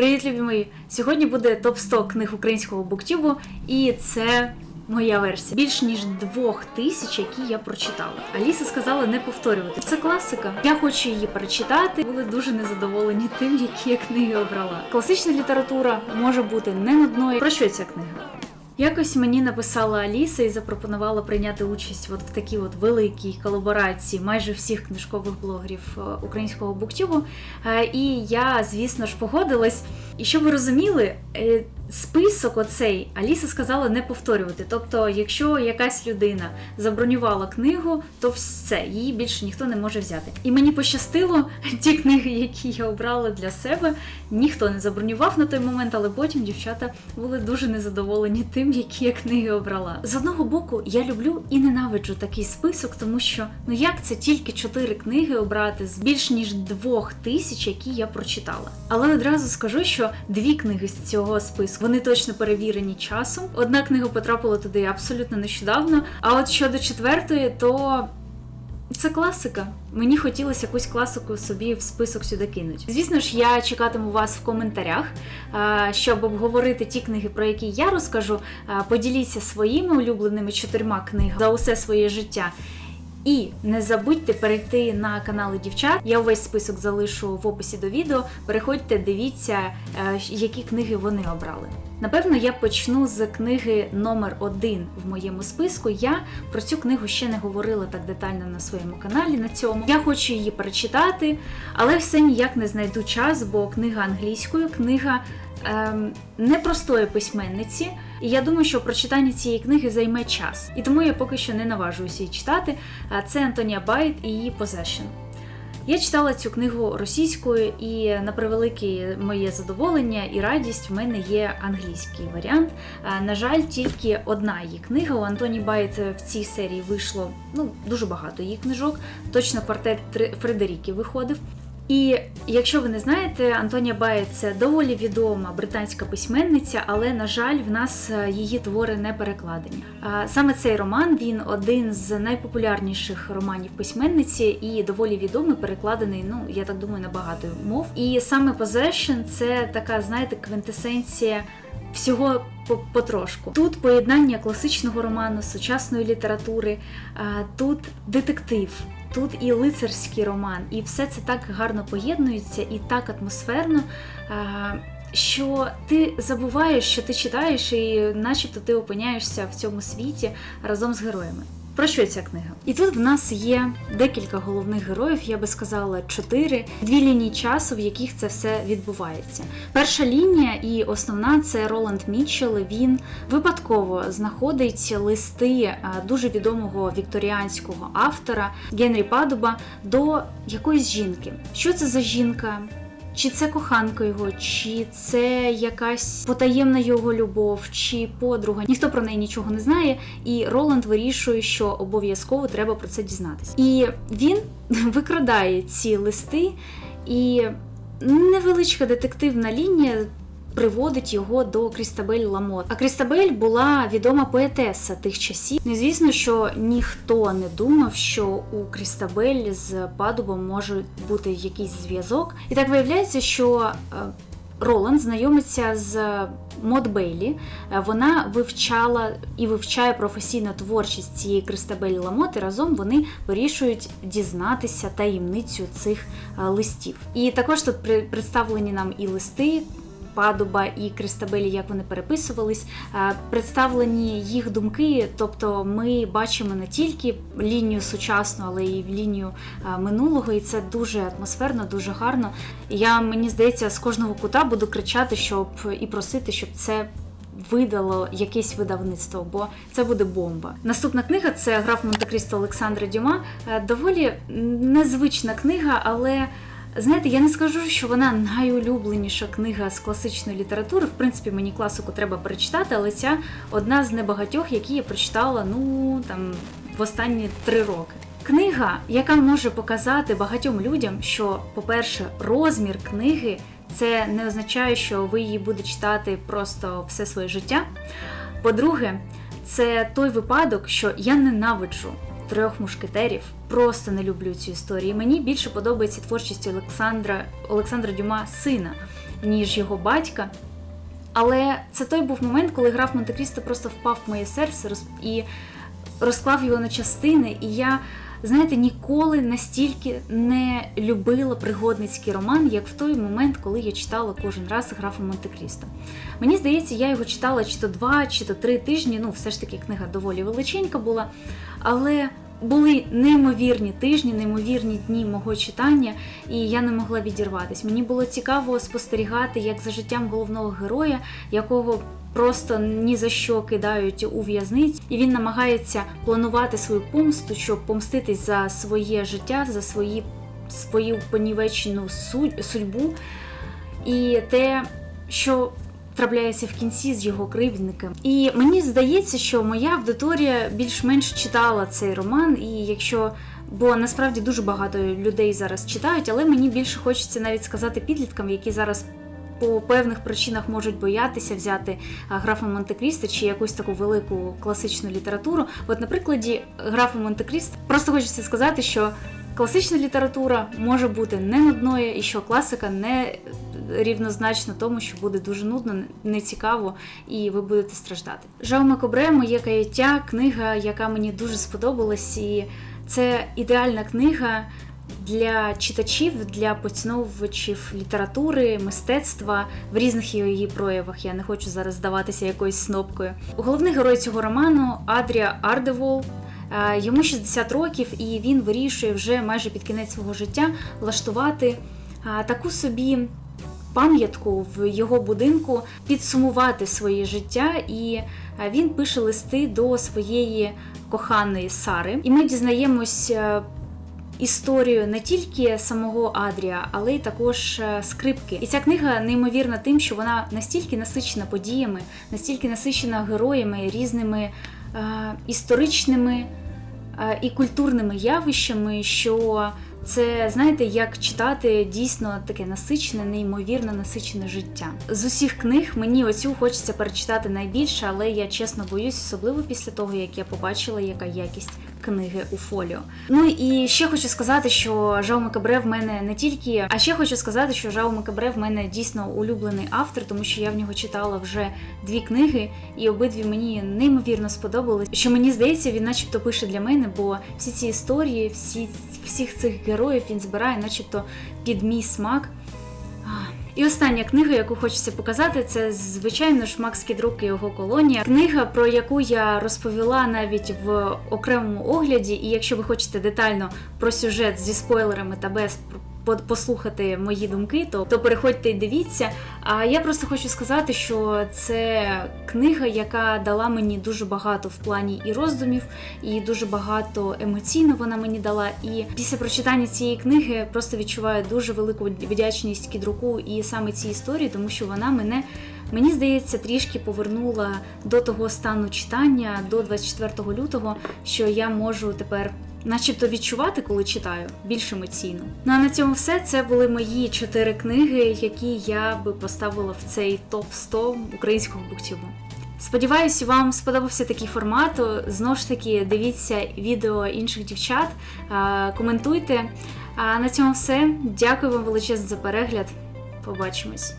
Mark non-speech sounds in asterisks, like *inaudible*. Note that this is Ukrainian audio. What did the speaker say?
Привіт, любі мої! Сьогодні буде топ 100 книг українського буктюбу, і це моя версія. Більш ніж двох тисяч, які я прочитала. Аліса сказала не повторювати. Це класика. Я хочу її прочитати. Були дуже незадоволені тим, які я книги обрала. Класична література може бути не нудною. Про що ця книга? Якось мені написала Аліса і запропонувала прийняти участь от в такій от великій колаборації майже всіх книжкових блогерів е, українського буктюбу. Е, І я, звісно ж, погодилась. І щоб ви розуміли, е, список оцей Аліса сказала не повторювати. Тобто, якщо якась людина забронювала книгу, то все, її більше ніхто не може взяти. І мені пощастило, *laughs* ті книги, які я обрала для себе, ніхто не забронював на той момент, але потім дівчата були дуже незадоволені тим, які я книги обрала. З одного боку, я люблю і ненавиджу такий список, тому що ну як це тільки чотири книги обрати з більш ніж двох тисяч, які я прочитала. Але одразу скажу, що дві книги з цього списку вони точно перевірені часом. Одна книга потрапила туди абсолютно нещодавно. А от щодо четвертої, то це класика. Мені хотілося якусь класику собі в список сюди кинути. Звісно ж, я чекатиму вас в коментарях, щоб обговорити ті книги, про які я розкажу. Поділіться своїми улюбленими чотирма книгами за усе своє життя. І не забудьте перейти на канали дівчат. Я увесь список залишу в описі до відео. Переходьте, дивіться, е, які книги вони обрали. Напевно, я почну з книги номер один в моєму списку. Я про цю книгу ще не говорила так детально на своєму каналі. На цьому я хочу її перечитати, але все ніяк не знайду час, бо книга англійською, книга ем, непростої письменниці. І я думаю, що прочитання цієї книги займе час. І тому я поки що не наважуюся її читати. Це Антонія Байт і її Possession. Я читала цю книгу російською, і на превелике моє задоволення і радість в мене є англійський варіант. На жаль, тільки одна її книга. У Антоні Байт в цій серії вийшло ну, дуже багато її книжок. Точно квартет Фредеріки виходив. І якщо ви не знаєте, Антонія Бай це доволі відома британська письменниця, але на жаль, в нас е, її твори не перекладені. Саме цей роман він один з найпопулярніших романів письменниці і доволі відомий, перекладений. Ну я так думаю, на багато мов. І саме Possession – це така, знаєте, квінтесенція всього по- потрошку. Тут поєднання класичного роману, сучасної літератури, тут детектив. Тут і лицарський роман, і все це так гарно поєднується і так атмосферно, що ти забуваєш, що ти читаєш, і начебто ти опиняєшся в цьому світі разом з героями. Про що ця книга? І тут в нас є декілька головних героїв, я би сказала, чотири, дві лінії часу, в яких це все відбувається. Перша лінія і основна це Роланд Мітчелл. Він випадково знаходить листи е, дуже відомого вікторіанського автора Генрі Падуба до якоїсь жінки. Що це за жінка? Чи це коханка його, чи це якась потаємна його любов, чи подруга. Ніхто про неї нічого не знає, і Роланд вирішує, що обов'язково треба про це дізнатися. І він *laughs* викрадає ці листи, і невеличка детективна лінія. Приводить його до Крістабель Ламот. А Крістабель була відома поетеса тих часів. Ну, звісно, що ніхто не думав, що у Крістабель з Падубом може бути якийсь зв'язок. І так виявляється, що е, Роланд знайомиться з Мод Бейлі. Е, Вона вивчала і вивчає професійну творчість цієї Кристабель Ламот, і разом вони вирішують дізнатися таємницю цих е, листів. І також тут представлені нам і листи. Падуба і Кристабелі, як вони переписувались, Е, представлені їх думки. Тобто ми бачимо не тільки лінію сучасну, але й лінію е, минулого, і це дуже атмосферно, дуже гарно. Я мені здається, з кожного кута буду кричати, щоб і просити, щоб це. Видало якесь видавництво, бо це буде бомба. Наступна книга це граф Монте-Крісто Олександра Дюма. Е, Доволі незвична книга, але Знаєте, я не скажу, що вона найулюбленіша книга з класичної літератури. В принципі, мені класику треба перечитати, але ця одна з небагатьох, які я прочитала ну там в останні три роки. Книга, яка може показати багатьом людям, що, по-перше, розмір книги це не означає, що ви її будете читати просто все своє життя. По-друге, це той випадок, що я ненавиджу трьох мушкетерів. Просто не люблю цю історію. Мені більше подобається творчість Олександра Олександра Дюма сина. ніж його батька. Але це той був момент, коли граф Монте-Крісто просто впав в моє серце і розклав його на частини. І я, знаєте, ніколи настільки не любила пригодницький роман, як в той момент, коли я читала кожен раз графа Монте-Крісто. Мені здається, я його читала чи то два, чи то три тижні. Ну, все ж таки, книга доволі величенька була. Але були неймовірні тижні, неймовірні дні мого читання, і я не могла відірватися. Мені було цікаво спостерігати, як за життям головного героя, якого просто ні за що кидають у в'язницю, і він намагається планувати свою помсту, щоб помститись за своє життя, за свої, свою понівечену су- судьбу. І те, що трапляється в кінці з його кривдником. І мені здається, що моя аудиторія більш-менш читала цей роман, і якщо. Бо насправді дуже багато людей зараз читають, але мені більше хочеться навіть сказати підліткам, які зараз по певних причинах можуть боятися взяти графа Монте-Крісто чи якусь таку велику класичну літературу. От на прикладі графа Монте-Крісто просто хочеться сказати, що класична література може бути не нудною, і що класика не рівнозначно тому, що буде дуже нудно, нецікаво, і ви будете страждати. Жауме Кобре, моє каяття, книга, яка мені дуже сподобалась, і це ідеальна книга. Для читачів, для поціновувачів літератури, мистецтва в різних її проявах. Я не хочу зараз здаватися якоюсь снопкою. Головний герой цього роману Адрія Ардевол. Йому 60 років, і він вирішує вже майже під кінець свого життя влаштувати таку собі пам'ятку в його будинку, підсумувати своє життя, і е, він пише листи до своєї коханої Сари. І ми дізнаємось е, історію не тільки самого Адрія, але й також е, скрипки. І ця книга неймовірна тим, що вона настільки насичена подіями, настільки насичена героями, різними е, історичними е, і культурними явищами, що це знаєте, як читати дійсно таке насичене, неймовірно насичене життя. З усіх книг мені оцю хочеться перечитати найбільше, але я чесно боюсь, особливо після того, як я побачила, яка якість книги у фоліо. Ну і ще хочу сказати, що Жауме Кабре в мене не тільки, а ще хочу сказати, що Жауме Кабре в мене дійсно улюблений автор, тому що я в нього читала вже дві книги, і обидві мені неймовірно сподобались. Що мені здається, він начебто пише для мене, бо всі ці історії, всі всіх цих героїв він збирає, начебто під мій смак. І остання книга, яку хочеться показати, це звичайно ж Макс Кідрук і його колонія. Книга, про яку я розповіла навіть в окремому огляді. І якщо ви хочете детально про сюжет зі спойлерами та без послухати мої думки, то, то переходьте і дивіться. А я просто хочу сказати, що це книга, яка дала мені дуже багато в плані і роздумів, і дуже багато емоційно вона мені дала. І після прочитання цієї книги просто відчуваю дуже велику вдячність кідруку і саме цій історії, тому що вона мене. Мені здається, трішки повернула до того стану читання до 24 лютого, що я можу тепер начебто відчувати, коли читаю, більш емоційно. Ну а на цьому все. Це були мої чотири книги, які я би поставила в цей топ 100 українського буктюбу. Сподіваюся, вам сподобався такий формат. Знову ж таки, дивіться відео інших дівчат, коментуйте. А на цьому все. Дякую вам величезно за перегляд. Побачимось.